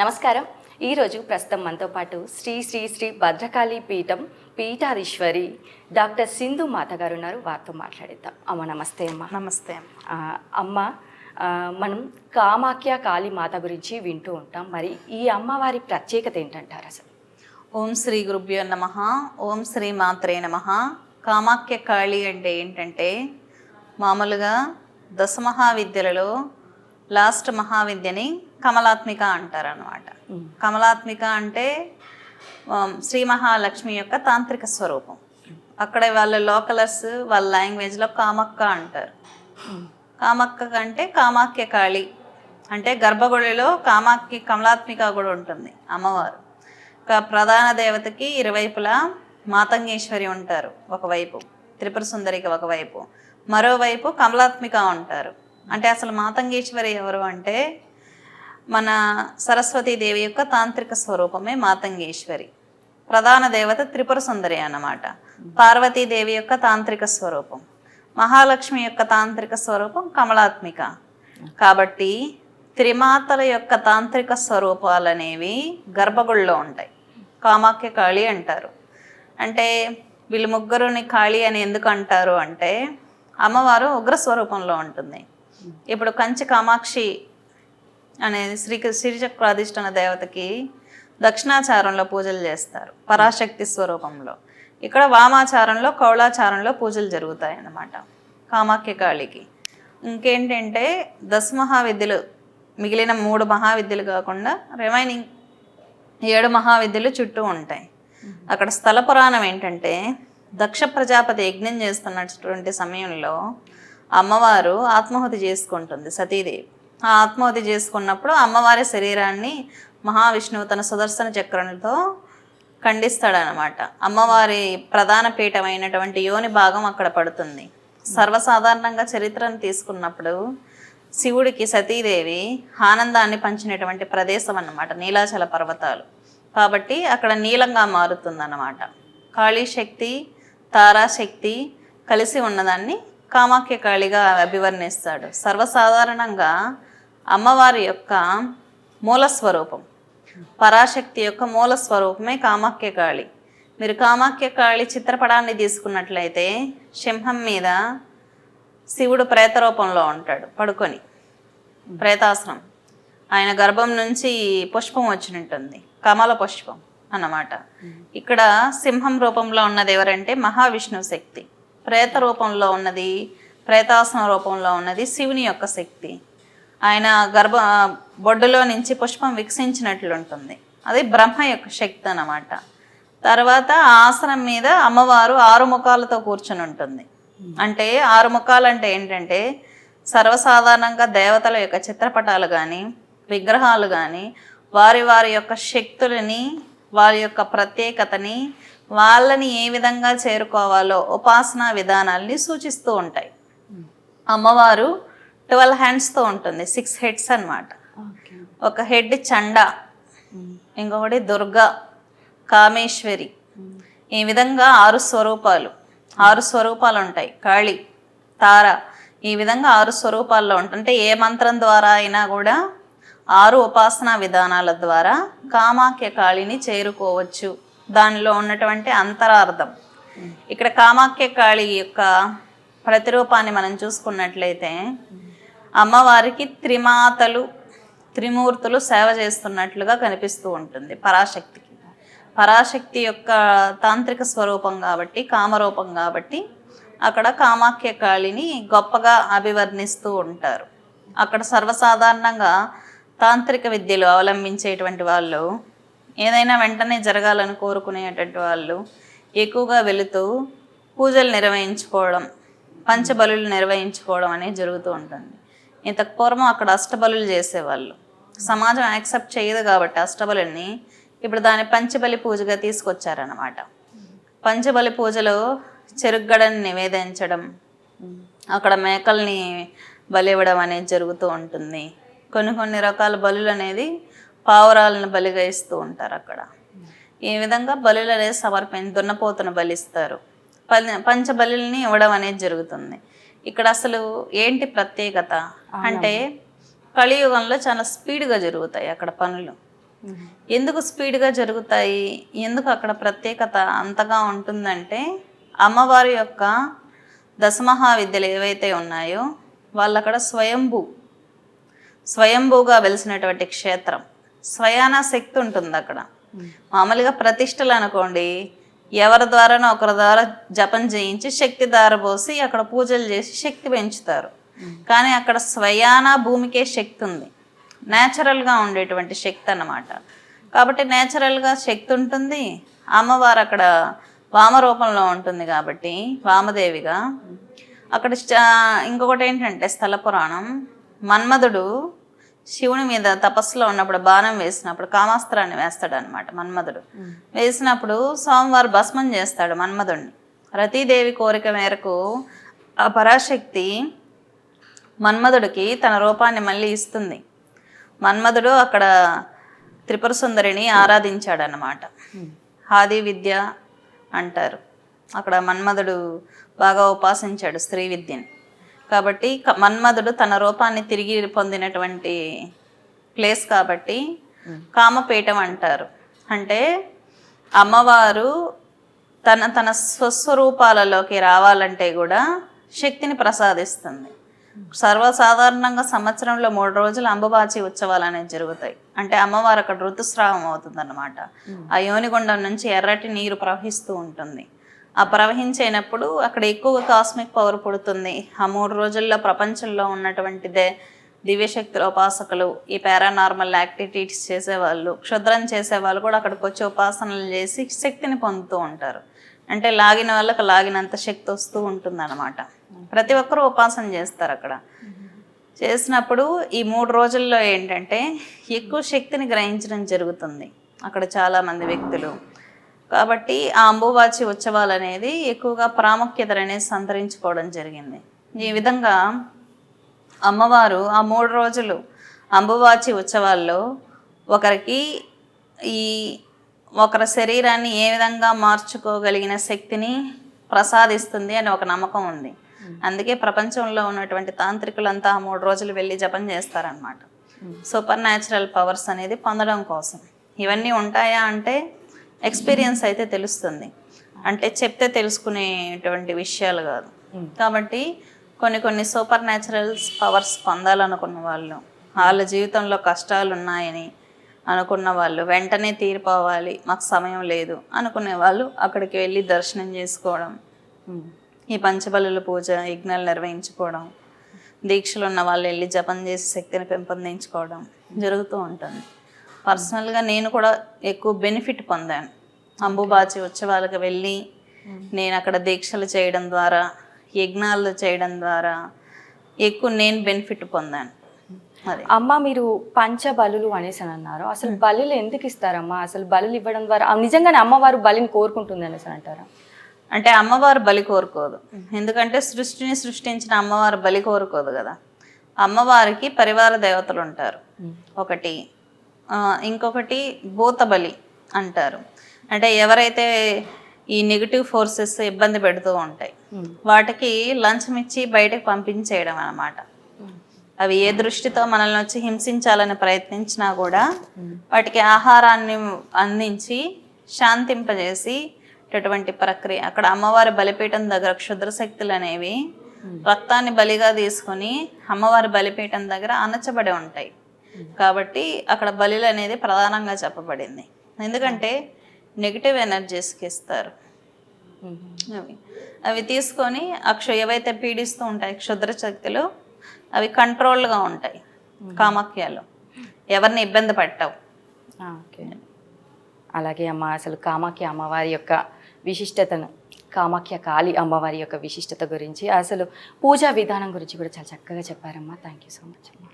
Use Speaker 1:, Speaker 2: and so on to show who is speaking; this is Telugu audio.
Speaker 1: నమస్కారం. ఈరోజు ప్రస్తుతం మనతో పాటు శ్రీ శ్రీ శ్రీ భద్రకాళి పీఠం పీఠాధీశ్వరి డాక్టర్ సింధు మాత గారు ఉన్నారు. వారితో మాట్లాడిద్దాం. అమ్మ నమస్తే అమ్మ.
Speaker 2: నమస్తే
Speaker 1: అమ్మ. మనం కామాఖ్య కాళీ మాత గురించి వింటూ ఉంటాం. మరి ఈ అమ్మవారి ప్రత్యేకత ఏంటంటారు అసలు?
Speaker 2: ఓం శ్రీ గురుభ్యో నమ. ఓం శ్రీ మాత్రే నమ. కామాఖ్య కాళి అంటే ఏంటంటే మామూలుగా దశ మహావిద్యలలో లాస్ట్ మహావిద్యని కమలాత్మిక అంటారు అనమాట కమలాత్మిక అంటే శ్రీ మహాలక్ష్మి యొక్క తాంత్రిక స్వరూపం. అక్కడ వాళ్ళ లోకలర్స్ వాళ్ళ లాంగ్వేజ్లో కామక్క అంటారు. కామక్క అంటే కామాఖ్య కాళి. అంటే గర్భగుడిలో కామాఖ్య కమలాత్మిక కూడా ఉంటుంది అమ్మవారు. ప్రధాన దేవతకి ఇరువైపులా మాతంగేశ్వరి ఉంటారు ఒకవైపు. త్రిపుర సుందరికి ఒకవైపు. మరోవైపు కమలాత్మిక ఉంటారు. అంటే అసలు మాతంగేశ్వరి ఎవరు అంటే మన సరస్వతీదేవి యొక్క తాంత్రిక స్వరూపమే మాతంగేశ్వరి. ప్రధాన దేవత త్రిపుర సుందరి అన్నమాట. పార్వతీదేవి యొక్క తాంత్రిక స్వరూపం. మహాలక్ష్మి యొక్క తాంత్రిక స్వరూపం కమలాత్మిక. కాబట్టి త్రిమాతల యొక్క తాంత్రిక స్వరూపాలు అనేవి గర్భగుళ్ళలో ఉంటాయి. కామాఖ్య కాళి అంటారు. అంటే వీళ్ళు ముగ్గురుని కాళి అని ఎందుకు అంటారు అంటే అమ్మవారు ఉగ్ర స్వరూపంలో ఉంటుంది. ఇప్పుడు కంచి కామాక్షి అనేది శ్రీ శ్రీచక్రాధిష్ఠాన దేవతకి దక్షిణాచారంలో పూజలు చేస్తారు పరాశక్తి స్వరూపంలో. ఇక్కడ వామాచారంలో కౌళాచారంలో పూజలు జరుగుతాయి అన్నమాట కామాఖ్య కాళికి. ఇంకేంటంటే దశ మహావిద్యలు మిగిలిన మూడు మహావిద్యలు కాకుండా రిమైనింగ్ ఏడు మహావిద్యలు చుట్టూ ఉంటాయి. అక్కడ స్థల పురాణం ఏంటంటే దక్ష ప్రజాపతి యజ్ఞం చేస్తున్నటువంటి సమయంలో అమ్మవారు ఆత్మాహుతి చేసుకుంటుంది సతీదేవి. ఆ ఆత్మాహుతి చేసుకున్నప్పుడు అమ్మవారి శరీరాన్ని మహావిష్ణువు తన సుదర్శన చక్రంతో ఖండిస్తాడనమాట అమ్మవారి ప్రధాన పీఠమైనటువంటి యోని భాగం అక్కడ పడుతుంది. సర్వసాధారణంగా చరిత్రను తీసుకున్నప్పుడు శివుడికి సతీదేవి ఆనందాన్ని పంచినటువంటి ప్రదేశం అన్నమాట నీలాచల పర్వతాలు. కాబట్టి అక్కడ నీలంగా మారుతుందన్నమాట. కాళీ శక్తి తారాశక్తి కలిసి ఉన్నదాన్ని కామాఖ్య కాళిగా అభివర్ణిస్తాడు. సర్వసాధారణంగా అమ్మవారి యొక్క మూల స్వరూపం పరాశక్తి యొక్క మూల స్వరూపమే కామాఖ్య కాళి. మీరు కామాఖ్య కాళి చిత్రపటాన్ని తీసుకున్నట్లయితే సింహం మీద శివుడు ప్రేత రూపంలో ఉంటాడు పడుకొని ప్రేతాసనం ఆయన గర్భం నుంచి పుష్పం వచ్చినట్టుంది కమల పుష్పం అన్నమాట. ఇక్కడ సింహం రూపంలో ఉన్నది ఎవరంటే మహావిష్ణువు శక్తి. ప్రేత రూపంలో ఉన్నది ప్రేతాసనం రూపంలో ఉన్నది శివుని యొక్క శక్తి. ఆయన గర్భ బొడ్డులో నుంచి పుష్పం వికసించినట్లుంటుంది అది బ్రహ్మ యొక్క శక్తి అన్నమాట. తర్వాత ఆసనం మీద అమ్మవారు ఆరు ముఖాలతో కూర్చుని ఉంటుంది. అంటే ఆరు ముఖాలు అంటే ఏంటంటే సర్వసాధారణంగా దేవతల యొక్క చిత్రపటాలు కానీ విగ్రహాలు కానీ వారి వారి యొక్క శక్తులని వారి యొక్క ప్రత్యేకతని వాళ్ళని ఏ విధంగా చేరుకోవాలో ఉపాసనా విధానాల్ని సూచిస్తూ ఉంటాయి. అమ్మవారు ట్వెల్వ్ హ్యాండ్స్తో ఉంటుంది సిక్స్ హెడ్స్ అన్నమాట. ఒక హెడ్ చండా ఇంకొకటి దుర్గా కామేశ్వరి. ఈ విధంగా ఆరు స్వరూపాలు ఆరు స్వరూపాలు ఉంటాయి కాళి తార ఈ విధంగా ఆరు స్వరూపాల్లో ఉంటాయి అంటే ఏ మంత్రం ద్వారా అయినా కూడా ఆరు ఉపాసనా విధానాల ద్వారా కామాఖ్య కాళిని చేరుకోవచ్చు. దానిలో ఉన్నటువంటి అంతరార్థం. ఇక్కడ కామాఖ్య కాళి యొక్క ప్రతిరూపాన్ని మనం చూసుకున్నట్లయితే అమ్మవారికి త్రిమాతలు త్రిమూర్తులు సేవ చేస్తున్నట్లుగా కనిపిస్తూ ఉంటుంది పరాశక్తికి. పరాశక్తి యొక్క తాంత్రిక స్వరూపం కాబట్టి కామరూపం కాబట్టి అక్కడ కామాఖ్య కాళిని గొప్పగా అభివర్ణిస్తూ ఉంటారు. అక్కడ సర్వసాధారణంగా తాంత్రిక విద్యలు అవలంబించేటువంటి వాళ్ళు ఏదైనా వెంటనే జరగాలని కోరుకునేటట్టు వాళ్ళు ఎక్కువగా వెళుతూ పూజలు నిర్వహించుకోవడం పంచబలులు నిర్వహించుకోవడం అనేది జరుగుతూ ఉంటుంది. ఇంతకు పూర్వం అక్కడ అష్టబలులు చేసేవాళ్ళు. సమాజం యాక్సెప్ట్ చేయదు కాబట్టి అష్టబలుల్ని ఇప్పుడు దాన్ని పంచబలి పూజగా తీసుకొచ్చారనమాట పంచబలి పూజలో చెరుగ్గడని నివేదించడం అక్కడ మేకల్ని బలి ఇవ్వడం అనేది జరుగుతూ ఉంటుంది. కొన్ని కొన్ని రకాల బలులు అనేది పావురాలను బలిగా ఇస్తూ ఉంటారు అక్కడ. ఈ విధంగా బలులు అనేది సమర్పించి దున్నపోతును బలిస్తారు. పం పంచబలుల్ని ఇవ్వడం అనేది జరుగుతుంది. ఇక్కడ అసలు ఏంటి ప్రత్యేకత? అంటే కలియుగంలో చాలా స్పీడ్గా జరుగుతాయి అక్కడ పనులు. ఎందుకు స్పీడ్గా జరుగుతాయి? ఎందుకు అక్కడ ప్రత్యేకత అంతగా ఉంటుందంటే అమ్మవారి యొక్క దశమహావిద్యలు ఏవైతే ఉన్నాయో వాళ్ళు అక్కడ స్వయంభూ స్వయంభూగా వెలిసినటువంటి క్షేత్రం. స్వయాన శక్తి ఉంటుంది అక్కడ. మామూలుగా ప్రతిష్టలు అనుకోండి ఎవరి ద్వారానో ఒకరి ద్వారా జపం చేయించి శక్తి దారబోసి అక్కడ పూజలు చేసి శక్తి పెంచుతారు. కానీ అక్కడ స్వయాన భూమికే శక్తి ఉంది. న్యాచురల్గా ఉండేటువంటి శక్తి అన్నమాట. కాబట్టి న్యాచురల్గా శక్తి ఉంటుంది. అమ్మవారు అక్కడ వామరూపంలో ఉంటుంది కాబట్టి వామదేవిగా. అక్కడ ఇంకొకటి ఏంటంటే స్థల పురాణం. మన్మధుడు శివుని మీద తపస్సులో ఉన్నప్పుడు బాణం వేసినప్పుడు కామాస్త్రాన్ని వేస్తాడు అనమాట మన్మధుడు వేసినప్పుడు సోమవారు భస్మం చేస్తాడు మన్మధుడిని రతీదేవి కోరిక మేరకు ఆ పరాశక్తి మన్మధుడికి తన రూపాన్ని మళ్ళీ ఇస్తుంది. మన్మధుడు అక్కడ త్రిపుర సుందరిని ఆరాధించాడనమాట ఆది విద్య అంటారు. అక్కడ మన్మధుడు బాగా ఉపాసించాడు స్త్రీ విద్యని. కాబట్టి మన్మధుడు తన రూపాన్ని తిరిగి పొందినటువంటి ప్లేస్ కాబట్టి కామపీఠం అంటారు. అంటే అమ్మవారు తన తన స్వస్వరూపాలలోకి రావాలంటే కూడా శక్తిని ప్రసాదిస్తుంది. సర్వసాధారణంగా సంవత్సరంలో మూడు రోజులు అంబుబాచి ఉత్సవాలు అనేవి జరుగుతాయి. అంటే అమ్మవారు అక్కడ ఋతుస్రావం అవుతుంది అనమాట ఆ యోనిగుండం నుంచి ఎర్రటి నీరు ప్రవహిస్తూ ఉంటుంది. ఆ ప్రవహించేటప్పుడు అక్కడ ఎక్కువగా కాస్మిక్ పవర్ పుడుతుంది. ఆ మూడు రోజుల్లో ప్రపంచంలో ఉన్నటువంటిదే దివ్యశక్తుల ఉపాసకులు ఈ పారానార్మల్ యాక్టివిటీస్ చేసేవాళ్ళు క్షుద్రం చేసేవాళ్ళు కూడా అక్కడికి వచ్చి ఉపాసనలు చేసి శక్తిని పొందుతూ ఉంటారు. అంటే లాగిన వాళ్ళకి లాగినంత శక్తి వస్తూ ఉంటుంది ప్రతి ఒక్కరూ ఉపాసన చేస్తారు అక్కడ. చేసినప్పుడు ఈ మూడు రోజుల్లో ఏంటంటే ఎక్కువ శక్తిని గ్రహించడం జరుగుతుంది. అక్కడ చాలామంది వ్యక్తులు కాబట్టి ఆ అంబువాచి ఉత్సవాలు అనేది ఎక్కువగా ప్రాముఖ్యత అనేది సంతరించుకోవడం జరిగింది. ఈ విధంగా అమ్మవారు ఆ మూడు రోజులు అంబువాచి ఉత్సవాల్లో ఒకరికి ఈ ఒకరి శరీరాన్ని ఏ విధంగా మార్చుకోగలిగిన శక్తిని ప్రసాదిస్తుంది అని ఒక నమ్మకం ఉంది. అందుకే ప్రపంచంలో ఉన్నటువంటి తాంత్రికులంతా ఆ మూడు రోజులు వెళ్ళి జపం చేస్తారనమాట సూపర్ న్యాచురల్ పవర్స్ అనేది పొందడం కోసం. ఇవన్నీ ఉంటాయా అంటే ఎక్స్పీరియన్స్ అయితే తెలుస్తుంది. అంటే చెప్తే తెలుసుకునేటువంటి విషయాలు కాదు. కాబట్టి కొన్ని కొన్ని సూపర్ న్యాచురల్ పవర్స్ పొందాలనుకున్న వాళ్ళు వాళ్ళ జీవితంలో కష్టాలు ఉన్నాయని అనుకున్న వాళ్ళు వెంటనే తీరిపోవాలి మాకు సమయం లేదు అనుకునే వాళ్ళు అక్కడికి వెళ్ళి దర్శనం చేసుకోవడం ఈ పంచబలుల పూజ యజ్ఞాలు నిర్వహించుకోవడం దీక్షలు ఉన్న వాళ్ళు వెళ్ళి జపం చేసి శక్తిని పెంపొందించుకోవడం జరుగుతూ ఉంటుంది. పర్సనల్గా నేను కూడా ఎక్కువ బెనిఫిట్ పొందాను. అంబుబాచి ఉత్సవాలకు వెళ్ళి నేను అక్కడ దీక్షలు చేయడం ద్వారా యజ్ఞాలు చేయడం ద్వారా ఎక్కువ నేను బెనిఫిట్ పొందాను.
Speaker 1: అమ్మ మీరు పంచ బలులు అనేసి అని అన్నారు. అసలు బలులు ఎందుకు ఇస్తారమ్మా? అసలు బలులు ఇవ్వడం ద్వారా నిజంగానే అమ్మవారు బలిని కోరుకుంటుంది అనేసి అని అంటారా?
Speaker 2: అంటే అమ్మవారు బలి కోరుకోదు. ఎందుకంటే సృష్టిని సృష్టించిన అమ్మవారు బలి కోరుకోదు కదా. అమ్మవారికి పరివార దేవతలు ఉంటారు. ఒకటి ఇంకొకటి భూత బలి అంటారు. అంటే ఎవరైతే ఈ నెగిటివ్ ఫోర్సెస్ ఇబ్బంది పెడుతూ ఉంటాయి వాటికి లంచం ఇచ్చి బయటకు పంపించేయడం అన్నమాట. అవి ఏ దృష్టితో మనల్ని వచ్చి హింసించాలని ప్రయత్నించినా కూడా వాటికి ఆహారాన్ని అందించి శాంతింపజేసి అటువంటి ప్రక్రియ అక్కడ అమ్మవారి బలిపీఠం దగ్గర క్షుద్ర శక్తులు అనేవి రక్తాన్ని బలిగా తీసుకొని అమ్మవారి బలిపీఠం దగ్గర అణచబడి ఉంటాయి. కాబట్టి అక్కడ బలిలు అనేది ప్రధానంగా చెప్పబడింది. ఎందుకంటే నెగిటివ్ ఎనర్జీస్కి ఇస్తారు. అవి అవి తీసుకొని అక్ష ఏవైతే పీడిస్తూ ఉంటాయి క్షుద్ర శక్తులు అవి కంట్రోల్గా ఉంటాయి కామాఖ్యలో. ఎవరిని ఇబ్బంది పట్టవు.
Speaker 1: అలాగే అమ్మ అసలు కామాఖ్య అమ్మవారి యొక్క విశిష్టతను కామాఖ్య కాళీ అమ్మవారి యొక్క విశిష్టత గురించి అసలు పూజా విధానం గురించి కూడా చాలా చక్కగా చెప్పారమ్మా. థ్యాంక్ యూ సో మచ్ అమ్మా.